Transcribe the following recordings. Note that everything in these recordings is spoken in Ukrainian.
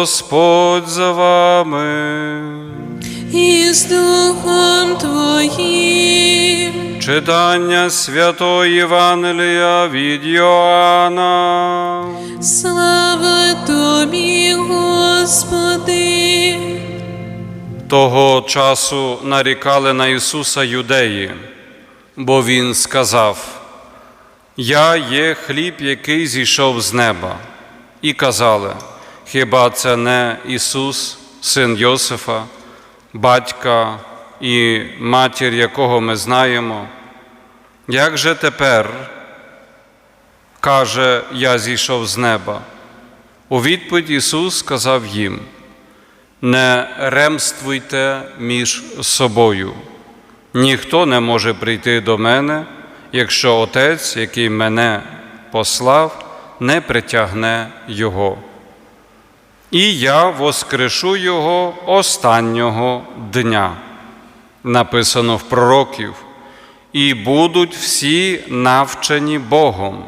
Господь за вами. і з Духом Твоїм. Читання Святої Євангелія від Йоанна. Слава Тобі, Господи. Того часу нарікали на Ісуса юдеї, бо Він сказав: Я є хліб, який зійшов з неба. І казали, хіба це не Ісус, син Йосифа, батька і матір, якого ми знаємо? Як же тепер каже, Я зійшов з неба? У відповідь Ісус сказав їм: не ремствуйте між собою. Ніхто не може прийти до мене, якщо Отець, який мене послав, не притягне Його. І я воскрешу Його останнього дня, написано в пророків, і будуть всі навчені Богом.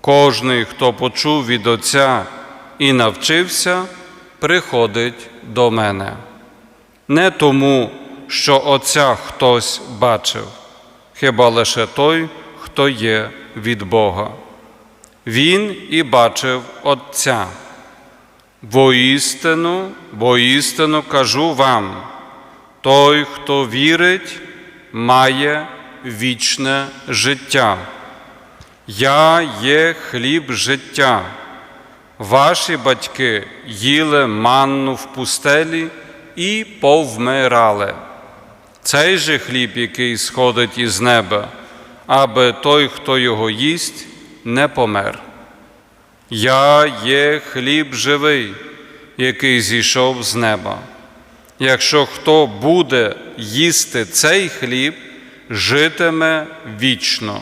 Кожний, хто почув від Отця і навчився, приходить до мене. Не тому, що Отця хтось бачив, хіба лише той, хто є від Бога. Він і бачив Отця. Воістину, воістину кажу вам, той, хто вірить, має вічне життя. Я є хліб життя. Ваші батьки їли манну в пустелі і повмирали. Цей же хліб, який сходить із неба, аби той, хто його їсть, не помер. Я є хліб живий, який зійшов з неба. Якщо хто буде їсти цей хліб, житиме вічно.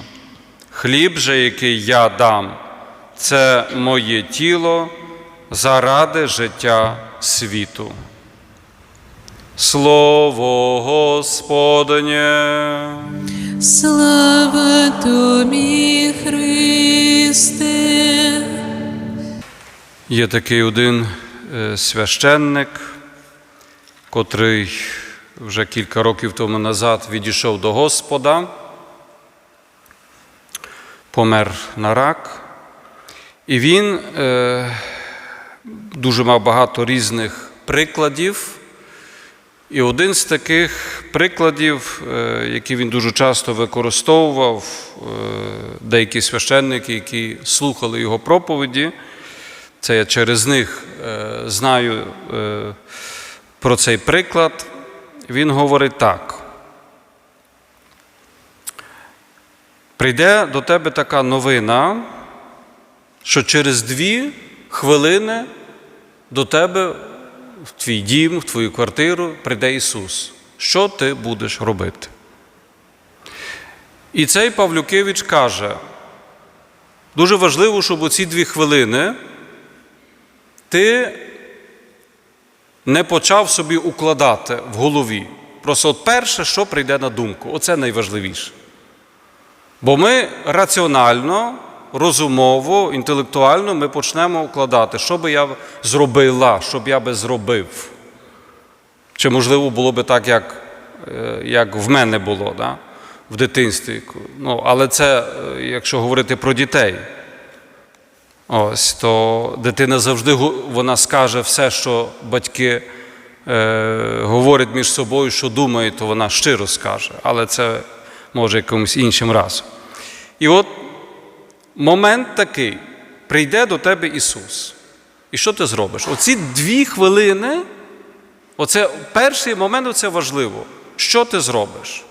Хліб же, який я дам, це моє тіло заради життя світу. Слово Господнє. Слава Тобі, Христе. Є такий один е, священник, котрий вже кілька років тому назад відійшов до Господа, помер на рак, і він е, дуже мав багато різних прикладів. І один з таких прикладів, е, які він дуже часто використовував, деякі священники, які слухали його проповіді, це я через них е, знаю е, про цей приклад. Він говорить так. Прийде до тебе така новина, що через дві хвилини до тебе в твій дім, в твою квартиру прийде Ісус. Що ти будеш робити? І цей Павлюкевич каже: дуже важливо, щоб у ці дві хвилини ти не почав собі укладати в голові. Просто от перше, що прийде на думку, оце найважливіше. Бо ми раціонально, розумово, інтелектуально ми почнемо укладати, що би я зробила, що б я би зробив. Чи можливо було би так, як, е, як в мене було да? в дитинстві. Ну, але це, е, якщо говорити про дітей. Ось, то дитина завжди вона скаже все, що батьки е, говорять між собою, що думають, то вона щиро скаже, але це може якимось іншим разом. І от момент такий: прийде до тебе Ісус. І що ти зробиш? Оці дві хвилини, оце перший момент це важливо. Що ти зробиш?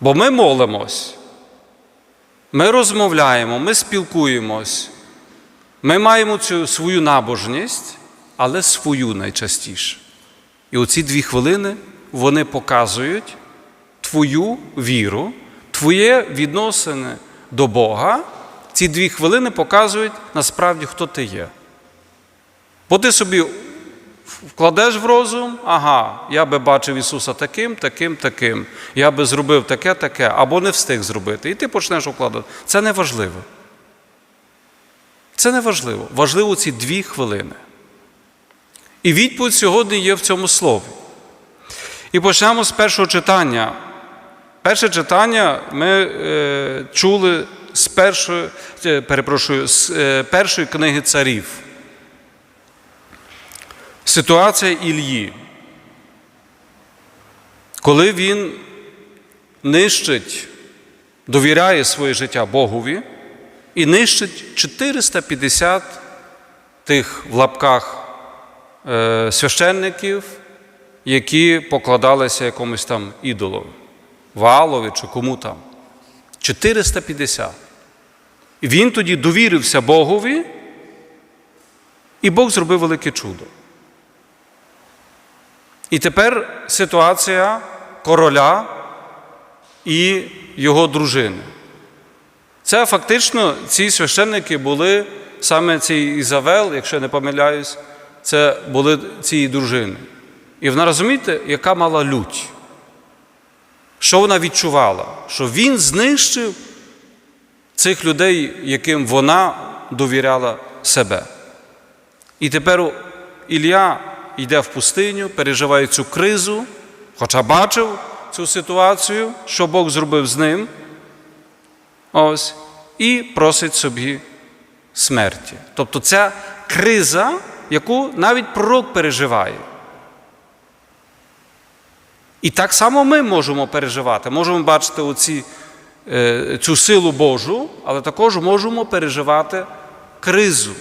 Бо ми молимось. Ми розмовляємо, ми спілкуємось, ми маємо цю свою набожність, але свою найчастіше. І оці дві хвилини вони показують твою віру, твоє відносини до Бога. Ці дві хвилини показують насправді, хто ти є. Бо ти собі вкладеш в розум, ага, я би бачив Ісуса таким, таким, таким. Я би зробив таке, таке, або не встиг зробити. І ти почнеш укладати. Це не важливо. Це не важливо. Важливо ці дві хвилини. І відповідь сьогодні є в цьому слові. І почнемо з першого читання. Перше читання ми е, чули з першої, е, перепрошую, з е, першої книги царів. Ситуація Ільї. Коли він нищить, довіряє своє життя Богові і нищить 450 тих в лапках е, священників, які покладалися якомусь там ідолові, Ваалові чи кому там. 450. І він тоді довірився Богові, і Бог зробив велике чудо. І тепер ситуація короля і його дружини. Це фактично ці священники були саме цей Ізавел, якщо я не помиляюсь, це були цієї дружини. І вона розумієте, яка мала лють. Що вона відчувала? Що він знищив цих людей, яким вона довіряла себе. І тепер Ілля йде в пустиню, переживає цю кризу, хоча бачив цю ситуацію, що Бог зробив з ним. Ось, і просить собі смерті. Тобто ця криза, яку навіть пророк переживає. І так само ми можемо переживати. Можемо бачити оці, е, цю силу Божу, але також можемо переживати кризу.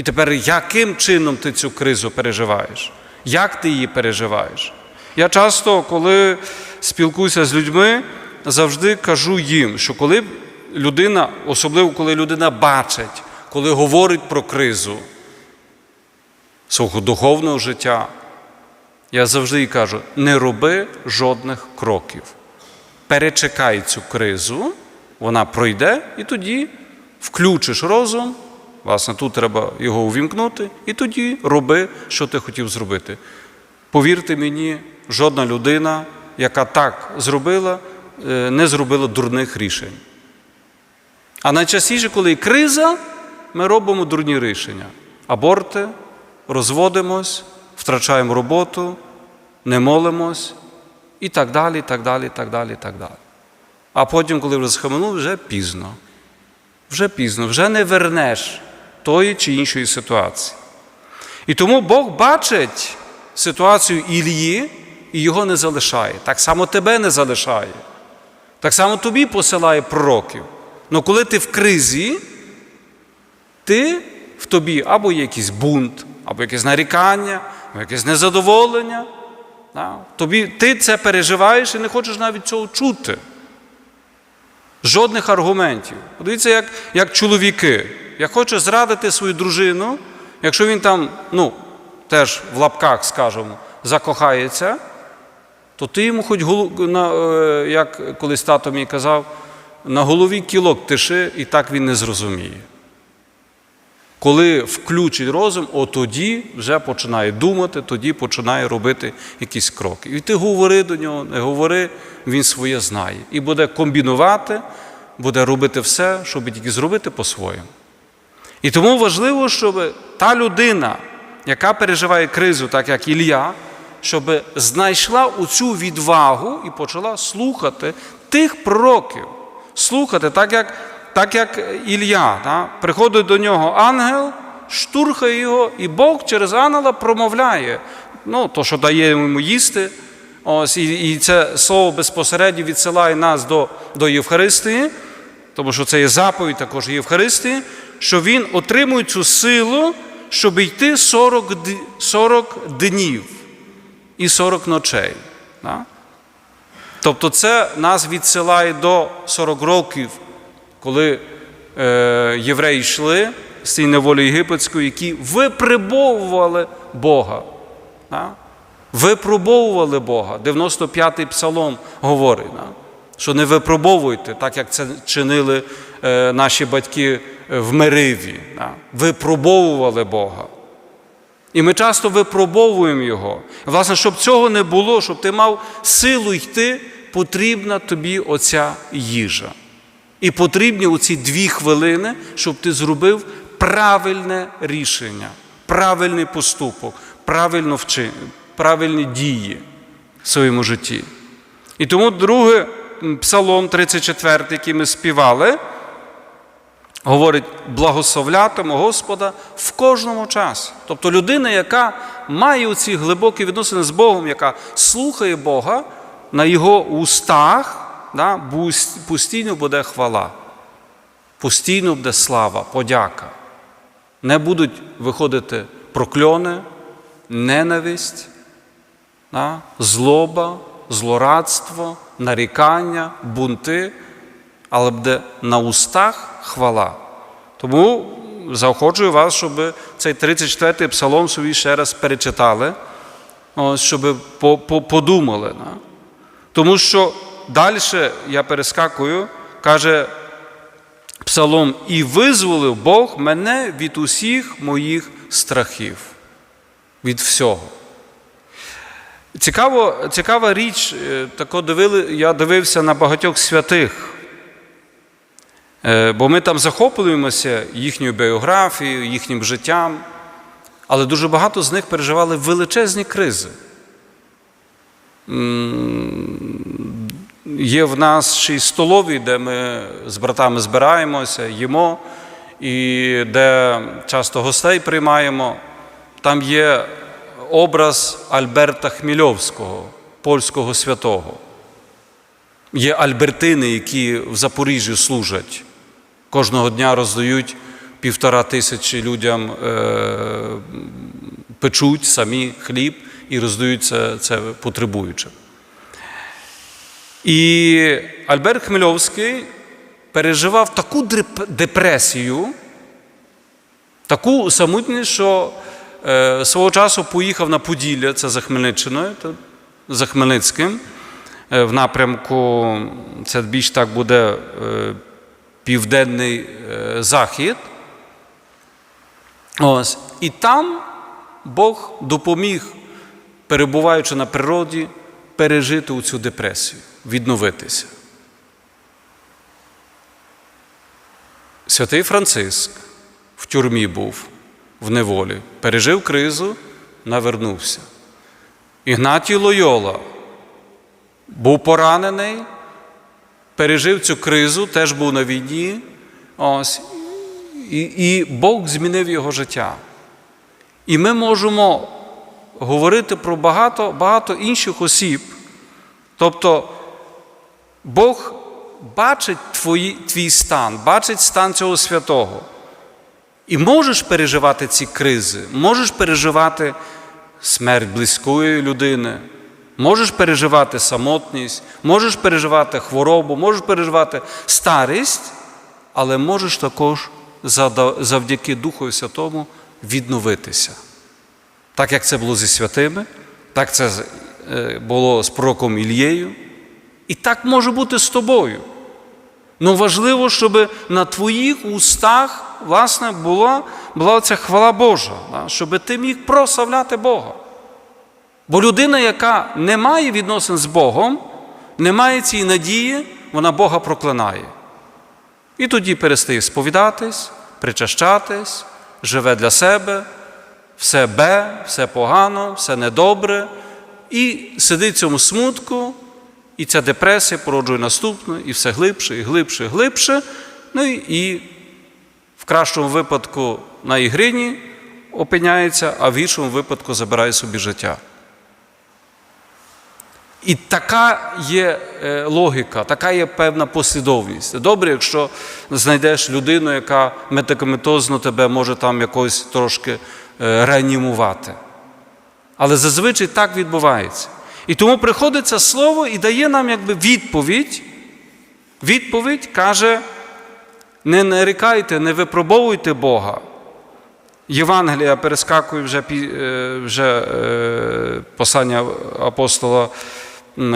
І тепер яким чином ти цю кризу переживаєш? Як ти її переживаєш? Я часто, коли спілкуюся з людьми, завжди кажу їм, що коли людина, особливо коли людина бачить, коли говорить про кризу свого духовного життя, я завжди їй кажу: не роби жодних кроків. Перечекай цю кризу, вона пройде, і тоді включиш розум. Власне, тут треба його увімкнути, і тоді роби, що ти хотів зробити. Повірте мені, жодна людина, яка так зробила, е, не зробила дурних рішень. А найчастіше, коли криза, ми робимо дурні рішення. Аборти, розводимось, втрачаємо роботу, не молимось і так далі, і так далі, і так далі, і так далі. А потім, коли вже схаменув, вже пізно. Вже пізно, вже не вернеш тої чи іншої ситуації. І тому Бог бачить ситуацію Ілії і його не залишає. Так само тебе не залишає. Так само тобі посилає пророків. Але коли ти в кризі, ти в тобі або є якийсь бунт, або якесь нарікання, або якесь незадоволення. Тобі, ти це переживаєш і не хочеш навіть цього чути. Жодних аргументів. Подивіться, як, як чоловіки. Як хоче зрадити свою дружину, якщо він там, ну, теж в лапках, скажімо, закохається, то ти йому хоч е, як колись тато мій казав, на голові кілок тиши, і так він не зрозуміє. Коли включить розум, от тоді вже починає думати, тоді починає робити якісь кроки. І ти говори до нього, не говори, він своє знає. І буде комбінувати, буде робити все, щоб тільки зробити по-своєму. І тому важливо, щоб та людина, яка переживає кризу, так як Ілля, щоб знайшла оцю відвагу і почала слухати тих пророків, слухати, так як так як Ілля. Да? Приходить до нього ангел, штурхає його, і Бог через ангела промовляє. Ну, то, що дає йому їсти. Ось, І і це слово безпосередньо відсилає нас до, до Євхаристії, тому що це є заповідь також Євхаристії, що він отримує цю силу, щоб йти 40, 40 днів і 40 ночей. Тобто це нас відсилає до 40 років, коли е, євреї йшли з цієї неволі єгипетської, які випробовували Бога. Випробовували Бога. 95-й псалом говорить, що не випробовуйте, так як це чинили е, наші батьки в Мериві. Випробовували Бога. І ми часто випробовуємо Його. Власне, щоб цього не було, щоб ти мав силу йти, потрібна тобі оця їжа. І потрібні оці дві хвилини, щоб ти зробив правильне рішення, правильний поступок, правильно вчи, правильні дії в своєму житті. І тому другий псалом 34, який ми співали, говорить: благословлятиму Господа в кожному часі. Тобто людина, яка має ці глибокі відносини з Богом, яка слухає Бога, на його устах да, постійно буде хвала, постійно буде слава, подяка. Не будуть виходити прокльони, ненависть, да, злоба, злорадство, нарікання, бунти, але буде на устах хвала. Тому заохочую вас, щоб цей 34-й псалом собі ще раз перечитали, щоб по- по- подумали. Тому що далі я перескакую, каже Псалом, і визволив Бог мене від усіх моїх страхів, від всього. Цікаво, цікава річ, е, тако дивили, я дивився на багатьох святих, бо ми там захоплюємося їхньою біографією, їхнім життям, але дуже багато з них переживали величезні кризи. Є в нас ще й столові, де ми з братами збираємося, їмо, і де часто гостей приймаємо. Там є образ Альберта Хмільовського, польського святого. Є альбертини, які в Запоріжжі служать. Кожного дня роздають півтора тисячі людям, е, печуть самі хліб і роздають це, це потребуючим. І Альберт Хмельовський переживав таку депресію, таку самотність, що е, свого часу поїхав на Поділля, це за Хмельниччиною, за Хмельницьким, е, в напрямку, це більш так буде південний е, захід. Ось. І там Бог допоміг, перебуваючи на природі, пережити цю депресію, відновитися. Святий Франциск в тюрмі був в неволі, пережив кризу, навернувся. Ігнатій Лойола був поранений, пережив цю кризу, теж був на війні. Ось, і, і Бог змінив його життя. І ми можемо говорити про багато, багато інших осіб. Тобто Бог бачить твої, твій стан, бачить стан цього святого. І можеш переживати ці кризи, можеш переживати смерть близької людини, можеш переживати самотність, можеш переживати хворобу, можеш переживати старість, але можеш також завдяки Духу Святому відновитися. Так як це було зі святими, так це е, було з пророком Ілією, і так може бути з тобою. Ну важливо, щоб на твоїх устах, власне, була, була ця хвала Божа, щоб ти міг прославляти Бога. Бо людина, яка не має відносин з Богом, не має цієї надії, вона Бога проклинає. І тоді перестає сповідатись, причащатись, живе для себе, все бе, все погано, все недобре, і сидить в цьому смутку, і ця депресія породжує наступну, і все глибше, і глибше, і глибше. Ну і, в кращому випадку на ігрині опиняється, а в іншому випадку забирає собі життя. І така є е, логіка, така є певна послідовність. Добре, якщо знайдеш людину, яка медикаментозно тебе може там якось трошки е, реанімувати. Але зазвичай так відбувається. І тому приходить це слово і дає нам якби відповідь. Відповідь каже: не нарікайте, не випробовуйте Бога. Євангелія перескакує вже, е, вже послання апостола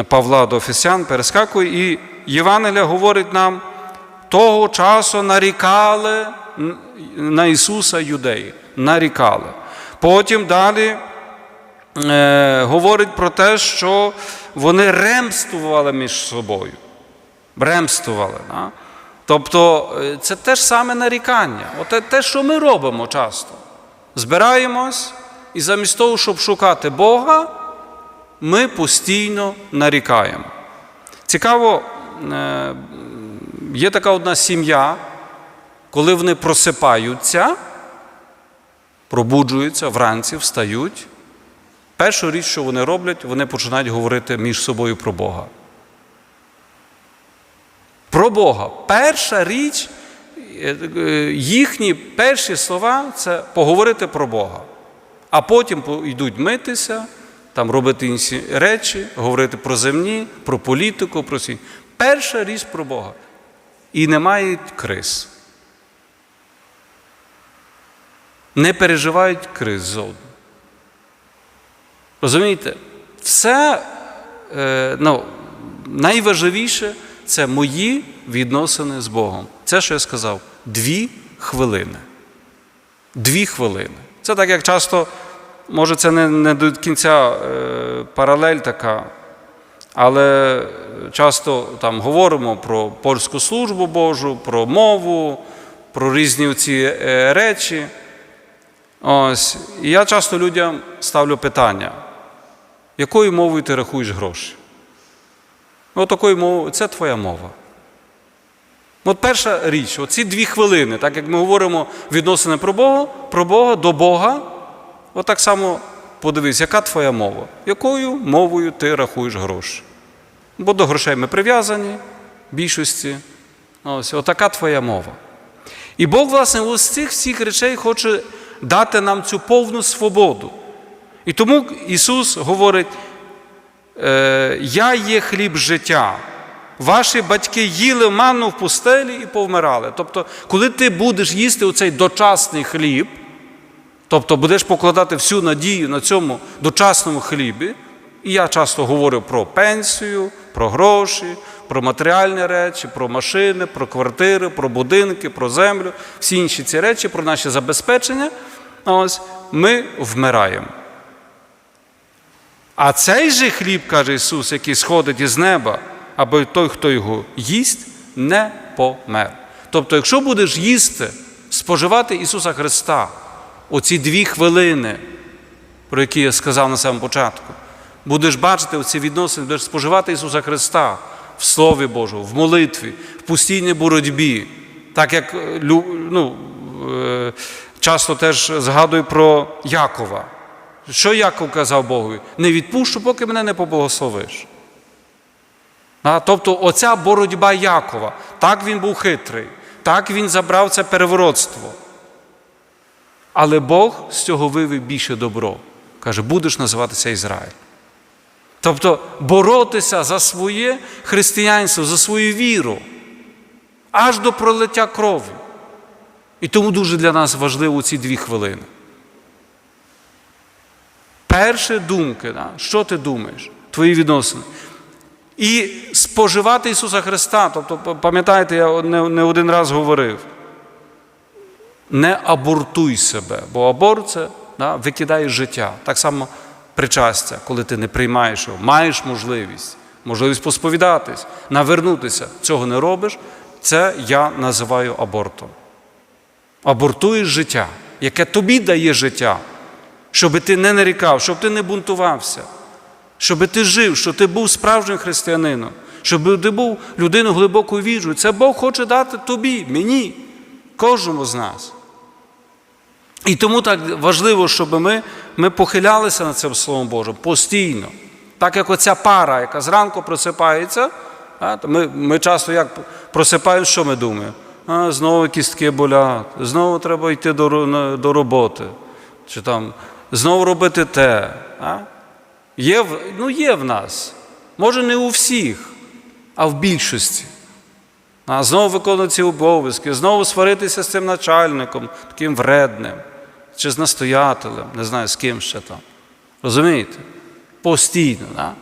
Павла до Офесян, перескакує, і Євангелія говорить нам, того часу нарікали на Ісуса юдеї. Нарікали. Потім далі е, говорить про те, що вони ремствували між собою. Ремствували. Да? Тобто е, це те ж саме нарікання. От те- те, що ми робимо часто. Збираємось, і замість того, щоб шукати Бога, ми постійно нарікаємо. Цікаво, е, є така одна сім'я, коли вони просипаються, пробуджуються вранці, встають. Першу річ, що вони роблять, вони починають говорити між собою про Бога. Про Бога. Перша річ, е, е, їхні перші слова це поговорити про Бога. А потім йдуть митися, там робити інші речі, говорити про земні, про політику, про всі. Перша річ про Бога. І не мають криз. Не переживають криз зовні. Розумієте? Все е, ну, найважливіше це мої відносини з Богом. Це, що я сказав, дві хвилини. Дві хвилини. Це так, як часто, може, це не, не до кінця е, паралель така, але часто там говоримо про польську службу Божу, про мову, про різні ці е, речі. Ось. І я часто людям ставлю питання, якою мовою ти рахуєш гроші? Ну, такою мовою, це твоя мова. От перша річ, оці дві хвилини, так як ми говоримо відносини про Бога, про Бога до Бога, от так само подивись, яка твоя мова? Якою мовою ти рахуєш гроші? Бо до грошей ми прив'язані більшості. Ось, отака твоя мова. І Бог, власне, ось цих всіх речей хоче дати нам цю повну свободу. І тому Ісус говорить: е, Я є хліб життя. Ваші батьки їли манну в пустелі і повмирали. Тобто, коли ти будеш їсти оцей дочасний хліб, тобто будеш покладати всю надію на цьому дочасному хлібі, і я часто говорю про пенсію, про гроші, про матеріальні речі, про машини, про квартири, про будинки, про землю, всі інші ці речі, про наші забезпечення, ось ми вмираємо. А цей же хліб, каже Ісус, який сходить із неба, аби той, хто його їсть, не помер. Тобто, якщо будеш їсти, споживати Ісуса Христа, оці дві хвилини, про які я сказав на самому початку, будеш бачити оці відносини, будеш споживати Ісуса Христа в Слові Божому, в молитві, в постійній боротьбі, так як е, ну, е, часто теж згадую про Якова. Що Яков казав Богові? Не відпущу, поки мене не поблагословиш. Тобто оця боротьба Якова, так він був хитрий, так він забрав це переворотство. Але Бог з цього вивів більше добро. Каже, будеш називатися Ізраїль. Тобто боротися за своє християнство, за свою віру, аж до пролиття крові. І тому дуже для нас важливо ці дві хвилини. Перші думки, да? що ти думаєш, твої відносини. І споживати Ісуса Христа. Тобто, пам'ятаєте, я не один раз говорив. Не абортуй себе, бо аборт це да, викидає життя. Так само причастя, коли ти не приймаєш його, маєш можливість, можливість посповідатись, навернутися, цього не робиш, це я називаю абортом. Абортуєш життя, яке тобі дає життя, щоб ти не нарікав, щоб ти не бунтувався, щоб ти жив, щоб ти був справжнім християнином, щоб ти був людиною глибокою вірою. Це Бог хоче дати тобі, мені, кожному з нас. І тому так важливо, щоб ми, ми похилялися над цим Словом Божим постійно. Так як оця пара, яка зранку просипається, ми, ми часто як просипаємося, що ми думаємо? А, знову кістки болять, знову треба йти до, до роботи, чи там знову робити те. А? Є, ну, є в нас. Може, не у всіх, а в більшості. А знову виконувати ці обов'язки, знову сваритися з цим начальником, таким вредним, чи з настоятелем, не знаю, з ким ще там. Розумієте? Постійно. Да?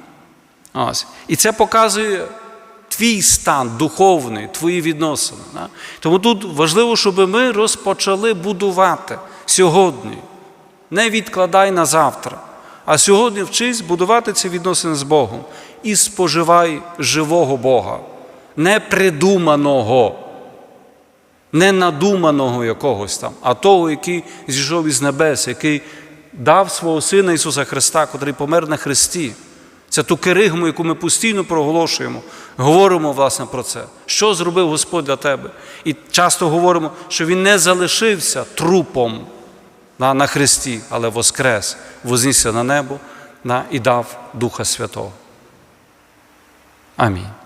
Ось. І це показує твій стан духовний, твої відносини. Да? Тому тут важливо, щоб ми розпочали будувати сьогодні. Не відкладай на завтра. А сьогодні вчись будувати ці відносини з Богом і споживай живого Бога, не придуманого, не надуманого якогось там, а того, який зійшов із небес, який дав свого Сина Ісуса Христа, котрий помер на Христі. Це ту керигму, яку ми постійно проголошуємо, говоримо власне про це. Що зробив Господь для тебе? І часто говоримо, що Він не залишився трупом на, на Христі, але воскрес, вознісся на небо на, і дав Духа Святого. Амінь.